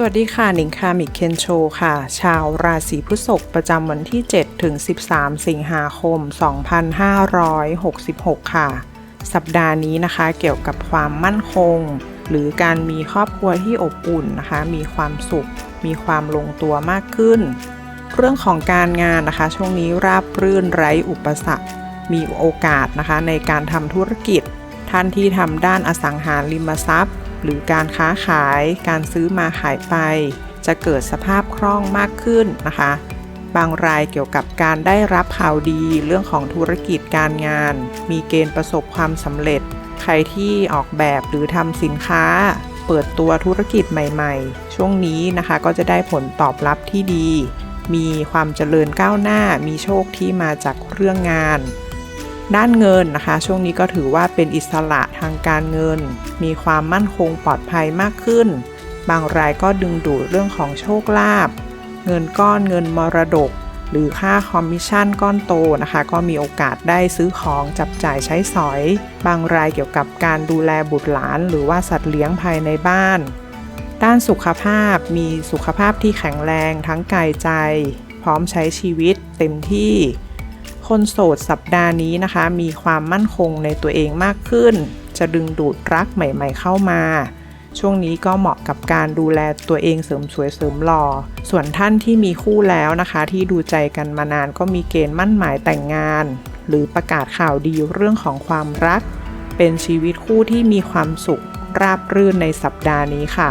สวัสดีค่ะหนิงคามิเคนโชค่ะ ชาวราศีพฤษภประจำวันที่ 7 ถึง 13 สิงหาคม 2566 ค่ะ สัปดาห์นี้นะคะเกี่ยวกับความมั่นคง หรือการมีครอบครัวที่อบอุ่นนะคะ มีความสุข มีความลงตัวมากขึ้น เรื่องของการงานนะคะ ช่วงนี้ราบรื่นไร้อุปสรรค มีโอกาสนะคะในการทำธุรกิจ ท่านที่ทำด้านอสังหาริมทรัพย์ หรือการค้าขายการซื้อมาขายไป จะเกิดสภาพคล่องมากขึ้นนะคะ บางรายเกี่ยวกับการได้รับข่าวดีเรื่องของธุรกิจการงาน มีเกณฑ์ประสบความสำเร็จ ใครที่ออกแบบหรือทำสินค้า เปิดตัวธุรกิจใหม่ๆ ช่วงนี้นะคะก็จะได้ผลตอบรับที่ดี มีความเจริญก้าวหน้า มีโชคที่มาจากเรื่องงาน ด้านเงินนะคะ ช่วงนี้ก็ถือว่าเป็นอิสระทางการเงิน มีความมั่นคงปลอดภัยมากขึ้น บางรายก็ดึงดูดเรื่องของโชคลาภเงินก้อนเงินมรดก หรือค่าคอมมิชชั่นก้อนโตนะคะ ก็มีโอกาสได้ซื้อของจับจ่ายใช้สอย บางรายเกี่ยวกับการดูแลบุตรหลาน หรือว่าสัตว์เลี้ยงภายในบ้าน ด้านสุขภาพมีสุขภาพที่แข็งแรงทั้งกายใจ พร้อมใช้ชีวิตเต็มที่ คนโสดสัปดาห์นี้นะคะ มีความมั่นคงในตัวเองมากขึ้น จะดึงดูดรักใหม่ ๆ เข้ามา ช่วงนี้ก็เหมาะกับการดูแลตัวเองเสริมสวยเสริมหล่อ ส่วนท่านที่มีคู่แล้วนะคะ ที่ดูใจกันมานานก็มีเกณฑ์มั่นหมายแต่งงาน หรือประกาศข่าวดีเรื่องของความรัก เป็นชีวิตคู่ที่มีความสุขราบรื่นในสัปดาห์นี้ค่ะ